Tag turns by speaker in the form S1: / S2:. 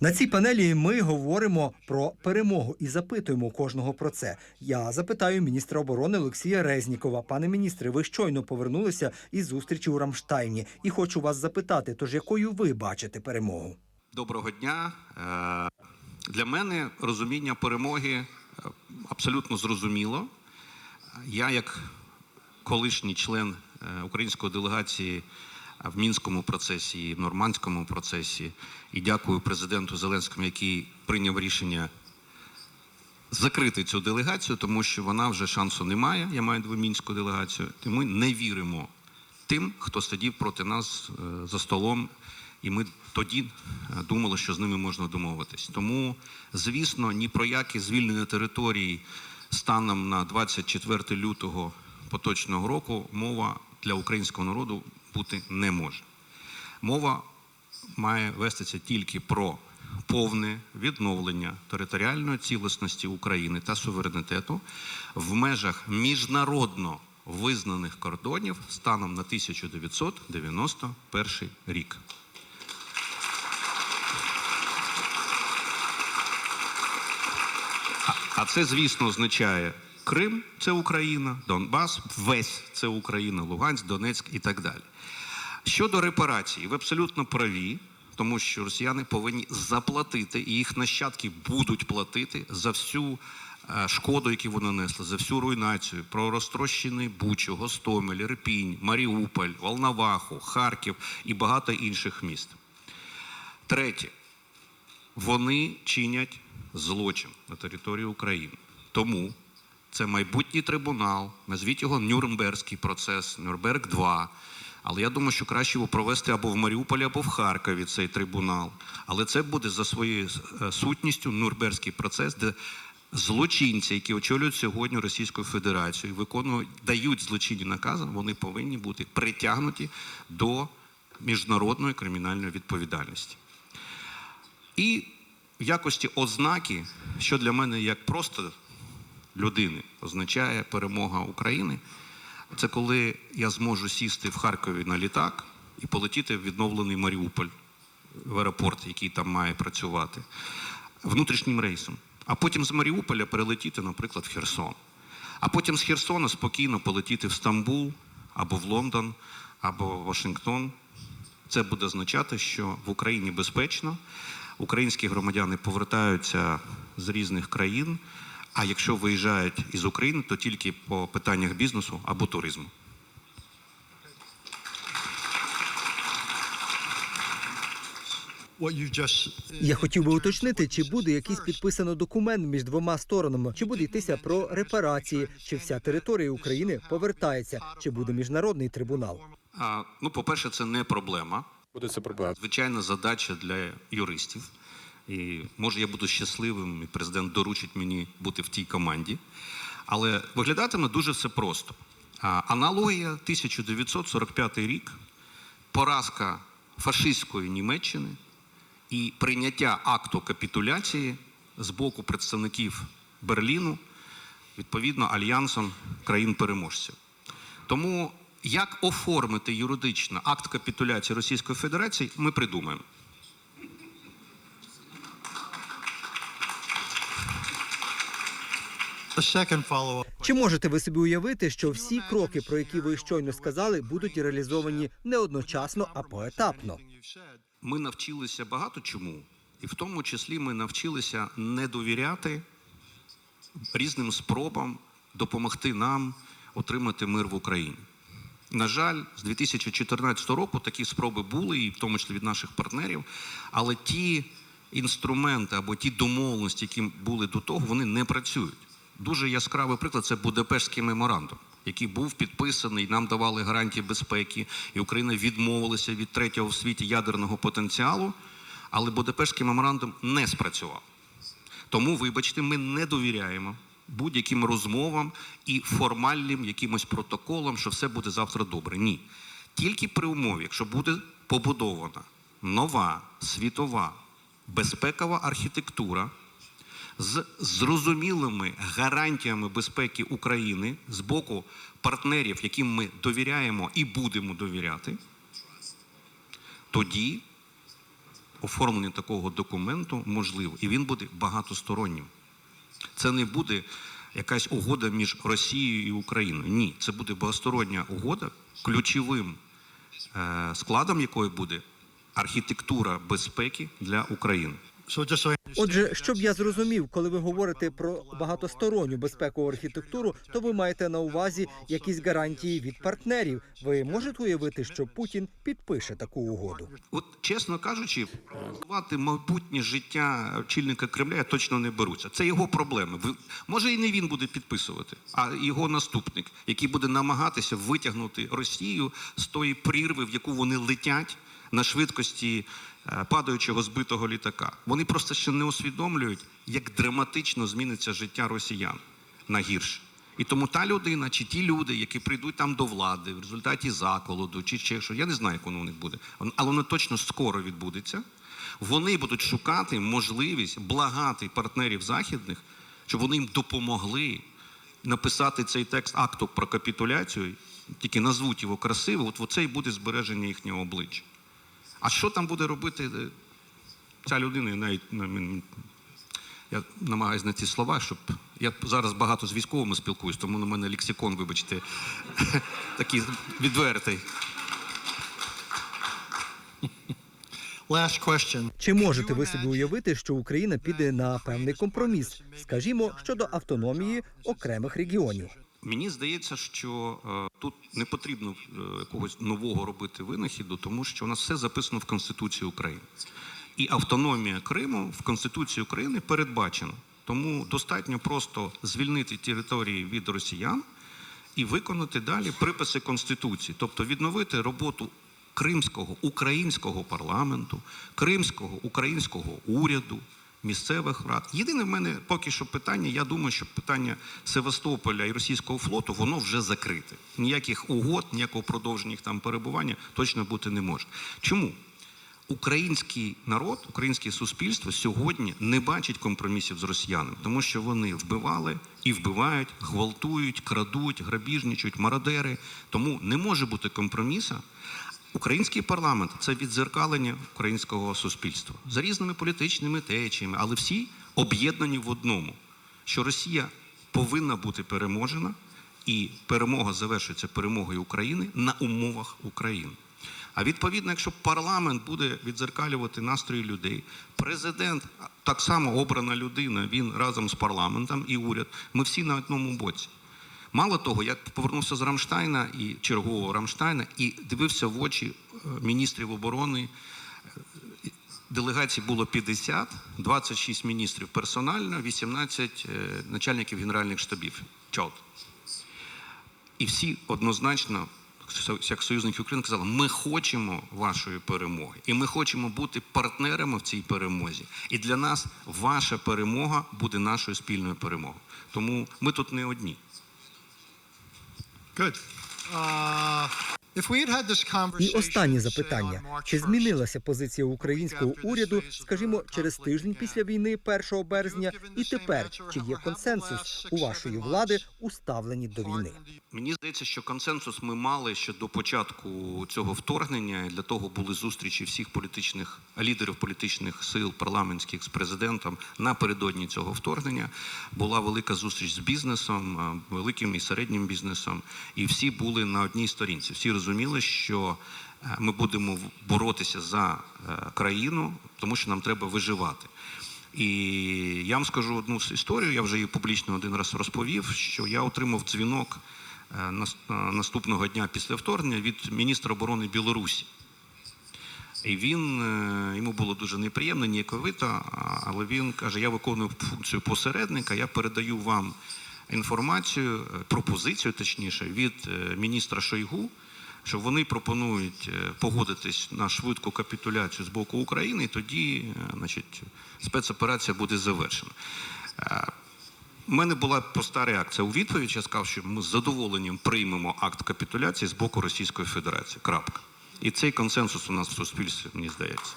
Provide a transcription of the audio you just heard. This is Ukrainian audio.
S1: На цій панелі ми говоримо про перемогу і запитуємо кожного про це. Я запитаю міністра оборони Олексія Резнікова. Пане міністре, ви щойно повернулися із зустрічі у Рамштайні, і хочу вас запитати: тож якою ви бачите перемогу?
S2: Доброго дня. Е, Для мене розуміння перемоги е, абсолютно зрозуміло. Я, як колишній член е, української делегації в мінському процесі, і в нормандському процесі, і дякую президенту Зеленському, який прийняв рішення закрити цю делегацію, тому що вона вже шансу не має. Я маю дву мінську делегацію. І ми не віримо тим, хто сидів проти нас е, за столом. І ми тоді е, думали, що з ними можна домовитись. Тому, звісно, ні про яке звільнення території станом на 24 лютого поточного року мова для українського народу бути не може. Мова має вестися тільки про повне відновлення територіальної цілісності України та суверенітету в межах міжнародно визнаних кордонів станом на 1991 рік. А- це, звісно, означає Крим це Україна, Донбас, весь це Україна, Луганськ, Донецьк і так далі. Щодо репарацій, ви абсолютно праві, тому що росіяни повинні заплатити, і їх нащадки будуть платити за всю е, шкоду, яку вони нанесли, за всю руйнацію, про розтрощений Бучу, Гостомель, Ірпінь, Маріуполь, Волноваху, Харків і багато інших міст. Третє, вони чинять злочин на території України. Тому це майбутній трибунал, назвіть його Нюрнберзький процес, Нюрнберг 2. Але я думаю, що краще його провести або в Маріуполі, або в Харкові цей трибунал. Але це буде за своєю е, сутністю Нюрнберзький процес, де злочинці, які очолюють сьогодні Російську Федерацію, виконують, дають злочинні накази, вони повинні бути притягнуті до міжнародної кримінальної відповідальності. І в якості ознаки, що для мене як просто людини означає перемога України, це коли я зможу сісти в Харкові на літак і полетіти в відновлений Маріуполь в аеропорт, який там має працювати, внутрішнім рейсом. А потім з Маріуполя перелетіти, наприклад, в Херсон. А потім з Херсона спокійно полетіти в Стамбул або в Лондон, або в Вашингтон. Це буде означати, що в Україні безпечно, українські громадяни повертаються з різних країн. А якщо виїжджають із України, то тільки по питаннях бізнесу або туризму.
S1: Я хотів би уточнити, чи буде якийсь підписано документ між двома сторонами, чи буде йтися про репарації, чи вся територія України повертається, чи буде міжнародний трибунал.
S2: А, ну, по-перше, це не проблема.
S3: Буде це проблема.
S2: Звичайна задача для юристів. І може я буду щасливим, і президент доручить мені бути в тій команді. Але виглядатиме дуже все просто. Аналогія 1945 рік, поразка фашистської Німеччини і прийняття акту капітуляції з боку представників Берліну, відповідно, альянсом країн-переможців. Тому як оформити юридично акт капітуляції Російської Федерації, ми придумаємо.
S1: Чи можете ви собі уявити, що всі кроки, про які ви щойно сказали, будуть реалізовані не одночасно, а поетапно?
S2: Ми навчилися багато чому, і в тому числі ми навчилися не довіряти різним спробам допомогти нам отримати мир в Україні. На жаль, з 2014 року такі спроби були, і в тому числі від наших партнерів, але ті інструменти або ті домовленості, які були до того, вони не працюють. Дуже яскравий приклад це Будапештський меморандум, який був підписаний, нам давали гарантії безпеки, і Україна відмовилася від третього в світі ядерного потенціалу, але Будапештський меморандум не спрацював. Тому, вибачте, ми не довіряємо будь-яким розмовам і формальним якимось протоколам, що все буде завтра добре. Ні. Тільки при умові, якщо буде побудована нова світова безпекова архітектура з зрозумілими гарантіями безпеки України з боку партнерів, яким ми довіряємо і будемо довіряти, тоді оформлення такого документу можливо, і він буде багатостороннім. Це не буде якась угода між Росією і Україною. Ні, це буде багатостороння угода, ключовим е, складом якої буде архітектура безпеки для України.
S1: Отже, щоб я зрозумів, коли ви говорите про багатосторонню безпекову архітектуру, то ви маєте на увазі якісь гарантії від партнерів. Ви можете уявити, що Путін підпише таку угоду?
S2: От чесно кажучи, планувати майбутнє життя очільника Кремля я точно не беруся. Це його проблеми. Може, і не він буде підписувати, а його наступник, який буде намагатися витягнути Росію з тої прірви, в яку вони летять на швидкості падаючого збитого літака. Вони просто ще не усвідомлюють, як драматично зміниться життя росіян на гірше. І тому та людина чи ті люди, які прийдуть там до влади в результаті заколоду, чи ще що, я не знаю, як воно у них буде, але воно точно скоро відбудеться. Вони будуть шукати можливість благати партнерів західних, щоб вони їм допомогли написати цей текст акту про капітуляцію, тільки назвуть його красиво, от оце і буде збереження їхнього обличчя. А що там буде робити е, ця людина, я навіть ну, я намагаюся знайти слова, щоб я зараз багато з військовими спілкуюсь, тому на мене лексикон, вибачте, такий відвертий.
S4: last question.
S1: Чи можете ви собі уявити, що Україна піде на певний компроміс, скажімо, щодо автономії окремих регіонів?
S2: Мені здається, що е, тут не потрібно е, якогось нового робити винахіду, тому що у нас все записано в Конституції України. І автономія Криму в Конституції України передбачена. Тому достатньо просто звільнити території від росіян і виконати далі приписи Конституції, тобто відновити роботу кримського українського парламенту, кримського українського уряду, місцевих рад. Єдине в мене поки що питання. Я думаю, що питання Севастополя і російського флоту воно вже закрите. Ніяких угод, ніякого продовження їх там перебування точно бути не може. Чому? Український народ, українське суспільство сьогодні не бачить компромісів з росіянами, тому що вони вбивали і вбивають, гвалтують, крадуть, грабіжничають, мародери. Тому не може бути компроміса. Український парламент це відзеркалення українського суспільства за різними політичними течіями, але всі об'єднані в одному, що Росія повинна бути переможена, і перемога завершується перемогою України на умовах України. А відповідно, якщо парламент буде відзеркалювати настрої людей, президент так само обрана людина, він разом з парламентом і уряд, ми всі на одному боці. Мало того, я повернувся з Рамштайна і чергового Рамштайна і дивився в очі е, міністрів оборони. Е, Делегацій було 50, 26 міністрів персонально, 18 е, начальників генеральних штабів. Чот. І всі однозначно, як союзники України, казали, ми хочемо вашої перемоги, і ми хочемо бути партнерами в цій перемозі. І для нас ваша перемога буде нашою спільною перемогою. Тому ми тут не одні.
S4: Good. Uh,
S1: І останнє запитання: чи змінилася позиція українського уряду, скажімо, через тиждень після війни, 1 березня, і тепер чи є консенсус у вашої влади у ставленні до війни?
S2: Мені здається, що консенсус ми мали ще до початку цього вторгнення. І Для того були зустрічі всіх політичних лідерів політичних сил парламентських з президентом напередодні цього вторгнення. Була велика зустріч з бізнесом, великим і середнім бізнесом, і всі були на одній сторінці. Всі розуміли, що е, ми будемо боротися за е, країну, тому що нам треба виживати. І я вам скажу одну історію, я вже її публічно один раз розповів, що я отримав дзвінок е, нас- наступного дня після вторгнення від міністра оборони Білорусі. І він йому було дуже неприємно, ніяковито, але він каже: я виконую функцію посередника, я передаю вам інформацію, пропозицію, точніше, від міністра Шойгу, що вони пропонують е, погодитись на швидку капітуляцію з боку України, і тоді, е, значить, спецоперація буде завершена. Е, у мене була проста реакція у відповідь. Я сказав, що ми з задоволенням приймемо акт капітуляції з боку Російської Федерації. Крапка. І цей консенсус у нас в суспільстві, мені здається.